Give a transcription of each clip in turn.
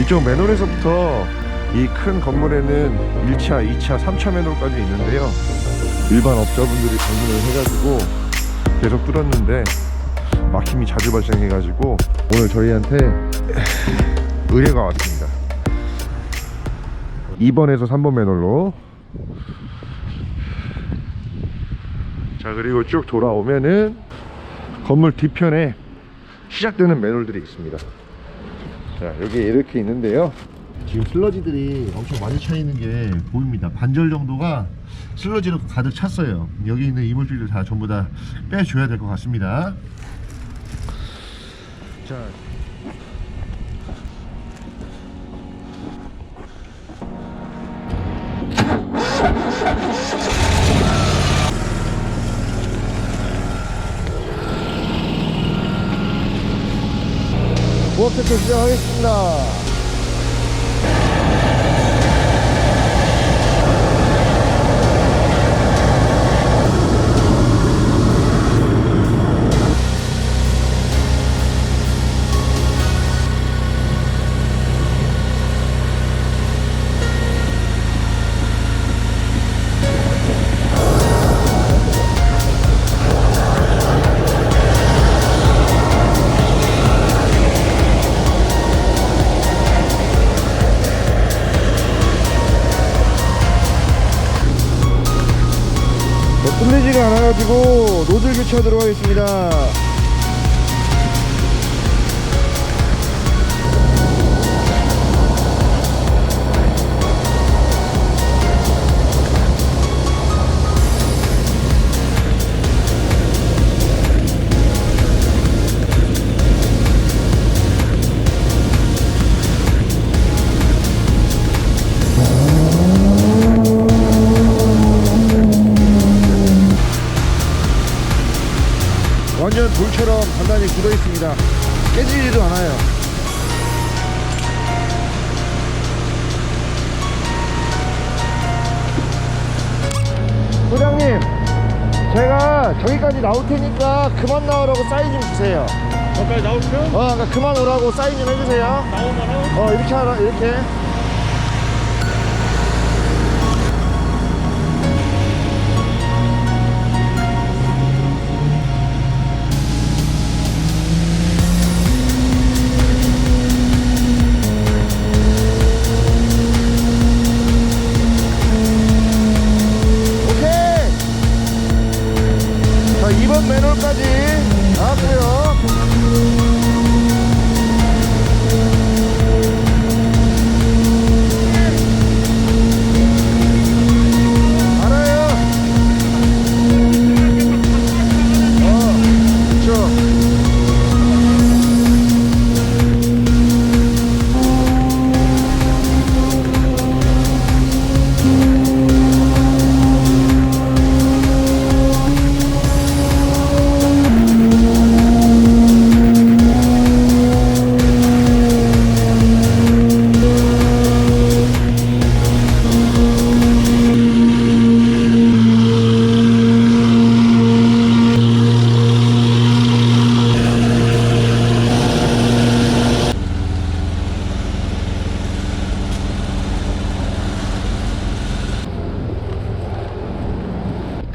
이쪽 맨홀에서부터 이 큰 건물에는 1차, 2차, 3차 맨홀까지 있는데요. 일반 업자분들이 방문을 해가지고 계속 뚫었는데 막힘이 자주 발생해가지고 오늘 저희한테 의뢰가 왔습니다. 2번에서 3번 맨홀로 자 그리고 쭉 돌아오면은 건물 뒤편에 시작되는 맨홀들이 있습니다. 자 여기 이렇게 있는데요. 지금 슬러지들이 엄청 많이 차 있는 게 보입니다. 반절 정도가 슬러지로 가득 찼어요. 여기 있는 이물질들 다 전부 다 빼줘야 될 것 같습니다. 자. 체크 시작하겠습니다. 않아가지고 노즐 교체하도록 하겠습니다. 돌처럼 단단히 굳어 있습니다. 깨지지도 않아요. 부장님, 제가 저기까지 나올 테니까 그만 나오라고 사인 좀 주세요. 거기까지 나오시면 어, 그러니까 그만 오라고 사인 좀 해주세요. 나오면은 어, 이렇게 하라, 이렇게.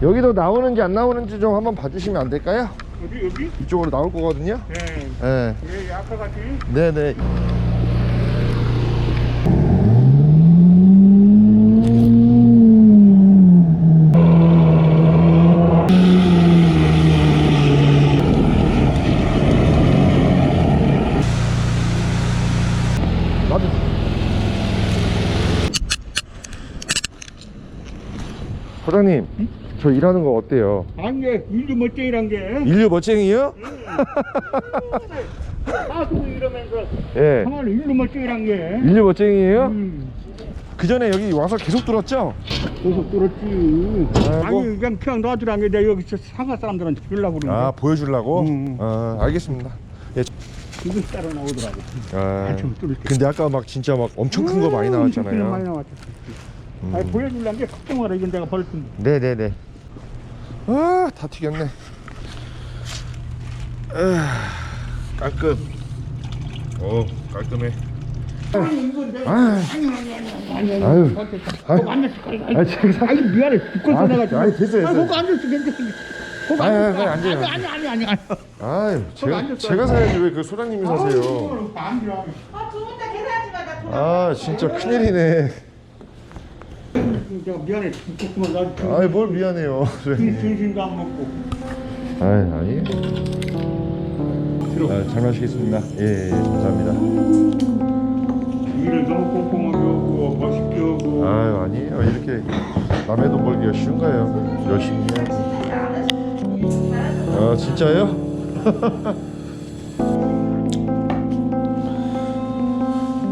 여기도 나오는지 안 나오는지 좀 한번 봐주시면 안 될까요? 여기 여기 이쪽으로 나올 거거든요. 예 네. 예, 아까 같이 네네. 나도. 사장님, 저 일하는 거 어때요? 예, 일도 멋쟁이란 게 인류 멋쟁이요? 따수고 이러면서 예. 정말 일도 멋쟁이란 게 인류 멋쟁이에요? 음, 그 전에 여기 와서 계속 뚫었죠? 계속 뚫었지 아이고. 아니 그냥 그냥 놔두란 게 내가 여기 저 상가 사람들한테 주려고 그러는 아거 보여주려고? 음. 아 알겠습니다. 예. 이거 따라 나오더라고 아, 한참 뚫을 때 근데 아까 막 진짜 막 엄청 큰 거 많이 음, 많이 나왔잖아요. 나왔죠 음. 아니 보여주려는 게 걱정하라 이건 내가 버렸던 네네네. 아 다 튀겼네. 아, 깔끔. 오 깔끔해. 아, 아니 아니 아유. 거기 아, 제가 아니 미안해 죽겠어 아니, 내가 지금 아니, 됐어요, 아니 됐어요. 거기 앉았어 괜찮아 거기 아니, 앉았어 아니, 앉아요, 아니 아니 아니 아니 아니 아유, 제가 앉았어요. 제가 사야지 왜 그 소장님이 사세요? 안 들어 아, 두 분 다 계산하지 마. 나 돈. 아, 진짜 큰일이네. 내가 미안해 죽겠구만 나 지금 아이, 뭘 미안해요, 진- 소장님. 진심도 안 먹고 아이, 아니. 아, 잘 마시겠습니다. 예, 예, 감사합니다. 일을 너무 꼼꼼하게 하고 멋있게 하고 아유, 아니에요. 이렇게 남의 돈 벌기가 쉬운 거예요. 열심히 해야지. 아, 진짜요?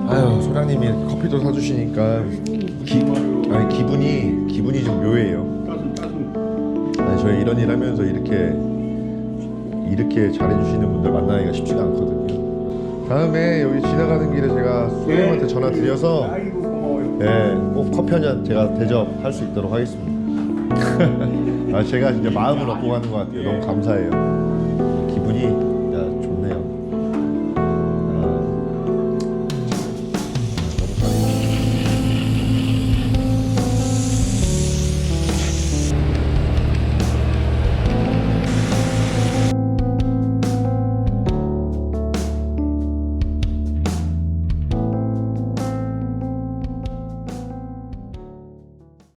아유, 소장님이 커피도 사주시니까 기, 기분이 기분이 좀 묘해요. 아니, 저희 이런 일 하면서 이렇게 이렇게 잘해주시는 분들 만나기가 쉽지가 않거든요. 다음에 여기 지나가는 길에 제가 소장님한테 전화 드려서 네, 꼭 커피 한 잔 제가 대접할 수 있도록 하겠습니다. 아, 제가 진짜 마음을 얻고 가는 것 같아요. 너무 감사해요.